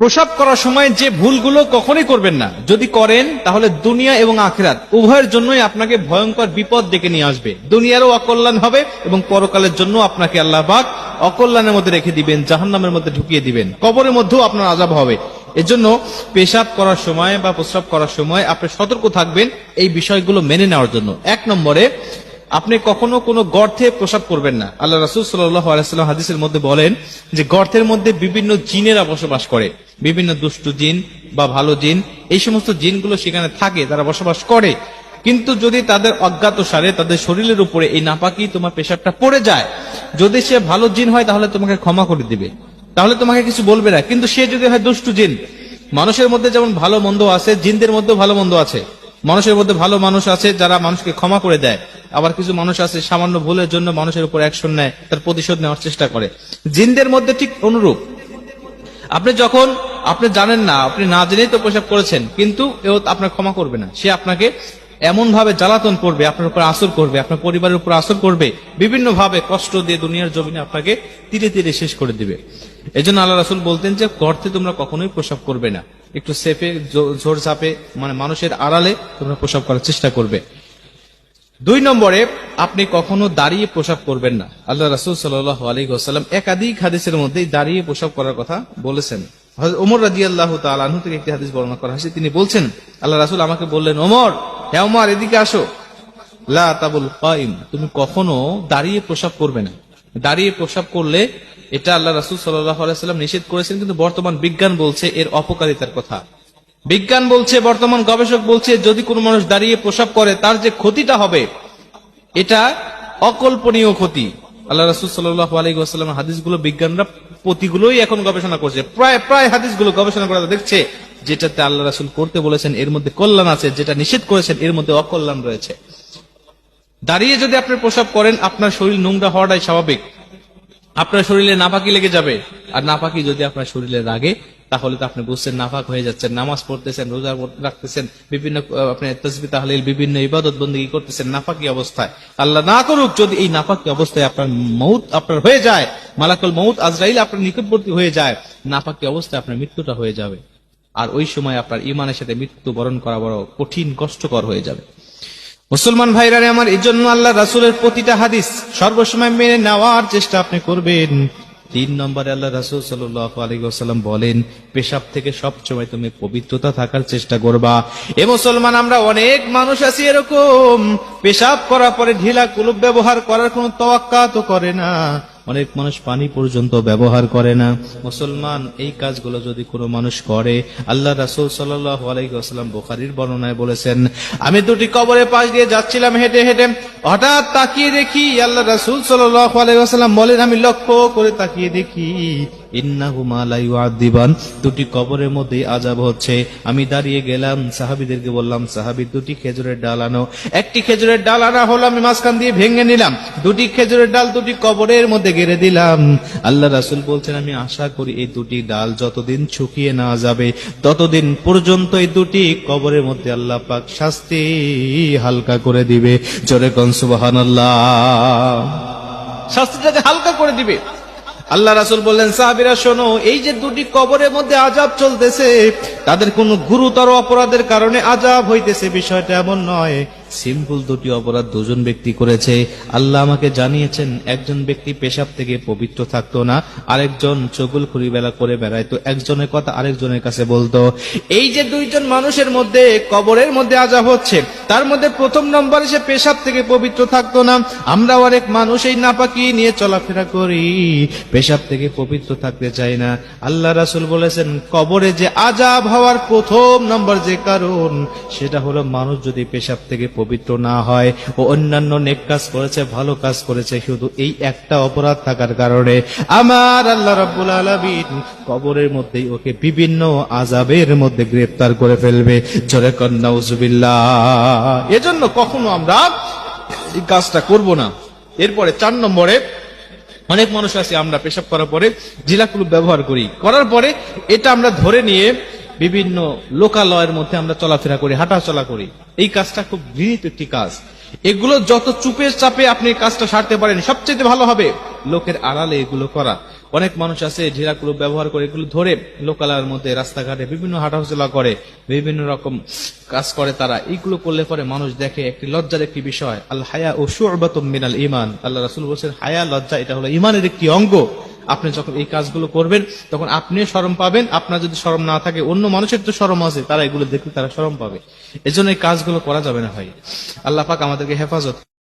প্রসাব করার সময় যে ভুলগুলো কখনোই করবেন না। যদি করেন, তাহলে দুনিয়া এবং আখেরাত উভয়ের জন্যই আপনাকে ভয়ঙ্কর বিপদ ডেকে নিয়ে আসবে। দুনিয়ারও অকল্যাণ হবে এবং পরকালের জন্য আপনাকে আল্লাহ অকল্যাণের মধ্যে রেখে দিবেন, জাহান্নামের মধ্যে ঢুকিয়ে দিবেন। কবরের মধ্যেও আপনার আজাব হবে। এজন্য পেশাব করার সময় বা প্রস্রাব করার সময় আপনি সতর্ক থাকবেন এই বিষয়গুলো মেনে নেওয়ার জন্য। এক নম্বরে আপনি কখনো কোনো গর্থে প্রসাব করবেন না। আল্লাহ রাসুল সাল্লাম হাদিসের মধ্যে বলেন যে গর্তের মধ্যে বিভিন্ন জিনেরা বসবাস করে। বিভিন্ন দুষ্টু জিন বা ভালো জিন, এই সমস্ত জিনগুলো সেখানে থাকে, তারা বসবাস করে। কিন্তু যদি তাদের অজ্ঞাত সারে, তাদের শরীরের উপরে এই নাপাকি তোমার পেশাবটা পড়ে যায়, যদি সে ভালো জিন হয়, তাহলে তোমাকে ক্ষমা করে দিবে। তাহলে তোমাকে কিছু বলবে না। কিন্তু সে যদি হয় দুষ্টু জিন, মানুষের মধ্যে যেমন ভালো মন্দ আছে, জিনদের মধ্যেও ভালো মন্দ আছে। মানুষের মধ্যে ভালো মানুষ আছে, যারা মানুষকে ক্ষমা করে দেয়। আবার কিছু মানুষ আছে, সামান্য ভুলের জন্য মানুষের উপর অ্যাকশন নেয়, তার প্রতিশোধ নেওয়ার চেষ্টা করে। জিনদের মধ্যে ঠিক অনুরূপ। আপনি যখন, আপনি জানেন না, আপনি না জেনেই তো প্রসাব করেছেন, কিন্তু এও আপনার ক্ষমা করবে না। সে আপনাকে এমন ভাবে জ্বালাতন করবে, আপনার উপর আসর করবে, আপনার পরিবারের উপর আসর করবে বিভিন্ন ভাবে কষ্ট দিয়ে দুনিয়ার জমিনে আপনাকে ধীরে ধীরে শেষ করে দিবে। এই জন্য আল্লাহ রাসুল বলতেন যে, গর্তে তোমরা কখনোই প্রসাব করবে না। একটু সেফে ঝোর ঝাপে মানে মানুষের আড়ালে তোমরা প্রসাব করার চেষ্টা করবে। দুই নম্বরে, আপনি কখনো দাঁড়িয়ে প্রসাব করবেন না। আল্লাহ রাসুল সাল্লাহ আলী সাল্লাম একাধিক হাদিসের মধ্যেই দাঁড়িয়ে প্রসাব করার কথা বলেছেন। ওমর রাজি আল্লাহ তালু থেকে একটি হাদিস বর্ণনা করা হয়েছে। তিনি বলছেন, আল্লাহ রাসুল আমাকে বললেন, ওমর হ্যাঁ ওমর, এদিকে আসো। লা তুমি কখনো দাঁড়িয়ে প্রসাব করবে না। দাঁড়িয়ে প্রসাব করলে এটা আল্লাহ রাসুল সাল্লাহ আলাইসাল্লাম নিষেধ করেছেন, কিন্তু বর্তমান বিজ্ঞান বলছে এর অপকারিতার কথা। বিজ্ঞান বলছে, বর্তমান গবেষক বলছে, যদি কোনো মানুষ দাঁড়িয়ে প্রসাব করে, তার যে ক্ষতিটা হবে, এটা অকল্পনীয় ক্ষতি। আল্লাহ রাসুল সাল্লাহ আলাইসাল্লাম হাদিসগুলো বিজ্ঞানরা প্রতিগুলোই এখন গবেষণা করছে। প্রায় প্রায় হাদিসগুলো গবেষণা করা দেখছে, যেটাতে আল্লাহ রাসুল করতে বলেছেন, এর মধ্যে কল্যাণ আছে, যেটা নিষেধ করেছেন, এর মধ্যে অকল্যাণ রয়েছে। দাঁড়িয়ে যদি আপনি প্রসাব করেন, আপনার শরীর নোংরা হওয়াটাই স্বাভাবিক। আপনার শরীরে নাপাকি লেগে যাবে। আর নাপাকি যদি আপনার শরীরে লাগে তাহলে তো আপনি বুঝছেন নাফাক হয়ে যাচ্ছেন, নামাজ পড়তেছেন, রোজা রাখতেছেন, বিভিন্ন আপনি তসবি, তাহলিল, বিভিন্ন ইবাদত বন্দী করতেছেন, নাফাকি অবস্থায়। আল্লাহ না করুক, যদি এই নাফাকি অবস্থায় আপনার মৌত আপনার হয়ে যায়, মালাকুল মৌত আজরাইল আপনার নিকটবর্তী হয়ে যায়, নাফাকি অবস্থায় আপনার মৃত্যুটা হয়ে যাবে। আর ওই সময় আপনার ইমানের সাথে মৃত্যু বরণ করা বড় কঠিন, কষ্টকর হয়ে যাবে। মুসলমান ভাইরারে আমার এই জন্য আল্লাহ রাসুলের প্রতিটা হাদিস সর্বসময় মেনে নেওয়ার চেষ্টা আপনি করবেন। তিন নম্বরে আল্লাহ রাসুল আলাইসাল্লাম বলেন, পেশাব থেকে সবসময় তুমি পবিত্রতা থাকার চেষ্টা করবা। এ মুসলমান, আমরা অনেক মানুষ আছি এরকম। পেশাব করার পরে ঢিলা কুলুপ ব্যবহার করার কোনো তওয়াক্কা তো করে না। অনেক মানুষ পানি পর্যন্ত ব্যবহার করে না। মুসলমান, এই কাজগুলো যদি কোনো মানুষ করে, আল্লাহ রাসুল আলাইসাল্লাম বোখারির বর্ণনায় বলেছেন, আমি দুটি কবরের পাশ দিয়ে যাচ্ছিলাম, হেঁটে হেঁটে হঠাৎ তাকিয়ে দেখি আল্লাহ রাসুল আলাইসাল্লাম বলেন, আমি লক্ষ্য করে তাকিয়ে দেখি দুটি কবরের মধ্যে আজাব হচ্ছে। আমি দাঁড়িয়ে গেলাম, সাহাবীদেরকে বললাম, সাহাবী, দুটি খেজুরের ডাল আনো। একটি খেজুরের ডাল আনা হলো, আমি মাঝখান দিয়ে ভেঙে নিলাম। দুটি খেজুরের ডাল দুটি কবরের মধ্যে গেড়ে দিলাম। আল্লাহ রাসুল বলছেন, আমি আশা করি এই দুটি ডাল যতদিন শুকিয়ে না যাবে, ততদিন পর্যন্ত এই দুটি কবরের মধ্যে আল্লাহ পাক শাস্তি হালকা করে দিবে। জোরে সুবহানাল্লাহ। শাস্তিটাকে হালকা করে দিবে। আল্লাহ রাসুল বললেন সাহাবিরা শোনো এই যে দুটি কবরের মধ্যে আজাব চলতেছে তাদের কোনো গুরুতর অপরাধের কারণে আজাব হইতেছে। বিষয়টা এমন নয়। সিম্পল দুটি অপরাধ দুজন ব্যক্তি করেছে। আল্লাহ আমাকে জানিয়েছেন একজন ব্যক্তি পেশাব থেকে পবিত্র থাকতো না আরেকজন চগুল বেলা করে বেড়াইতো। একজনের কথা আরেকজনের কাছে বলতো। এই যে দুইজন মানুষের মধ্যে কবরের মধ্যে আজাব হচ্ছে তার মধ্যে প্রথম নম্বরে সে পেশাব থেকে পবিত্র থাকতো না। আমরা অনেক মানুষ এই নাপাকি নিয়ে চলাফেরা করি। পেশাব থেকে পবিত্র থাকতে চাই না। আল্লাহ রাসুল বলেছেন, কবরে যে আজাব হওয়ার প্রথম নম্বর যে কারণ, সেটা হলো মানুষ যদি পেশাব থেকে পবিত্র না হয় ও অন্যান্য নেক কাজ করেছে, ভালো কাজ করেছে, শুধু এই একটা অপরাধ থাকার কারণে। আমার আল্লাহ রাব্বুল আলামিন কবরের মধ্যেই ওকে বিভিন্ন আজাবের মধ্যে গ্রেফতার করে ফেলবে। জোরে কন্যা উজুবিল্লাহ এজন্য কখনো আমরা এই কাজটা করব না। এরপরে চার নম্বরে অনেক মানুষ আছে, আমরা পেশাব করার পরে জিলাকুলুপ ব্যবহার করি। করার পরে এটা আমরা ধরে নিয়ে বিভিন্ন লোকালয়ের মধ্যে আমরা চলাফেরা করি হাঁটা চলা করি। এই কাজটা খুব ঘৃণিত একটি কাজ। এগুলো যত চুপের চাপে আপনি কাজটা সারতে পারেন, সবচেয়ে ভালো হবে। লোকের আড়ালে এগুলো করা। অনেক মানুষ আছে ঢিলাগুলো ব্যবহার করে এগুলো ধরে লোকালয়ের মধ্যে, রাস্তাঘাটে বিভিন্ন হাঁটাচলা করে, বিভিন্ন রকম কাজ করে তারা। এইগুলো করলে পরে মানুষ দেখে একটি লজ্জার একটি বিষয়, আল হায়া ও সুরবাতুম মিনাল ইমান আল্লাহ রাসুল বলছেন, হায়া, লজ্জা, এটা হলো ইমানের একটি অঙ্গ। আপনি যখন এই কাজগুলো করবেন, তখন আপনিও শরম পাবেন, আপনার যদি শরম না থাকে, অন্য মানুষের তো শরম আছে, তারা এগুলো দেখলে তারা শরম পাবে। এজন্য এই কাজগুলো করা যাবে না ভাই। আল্লাহ পাক আমাদেরকে হেফাজত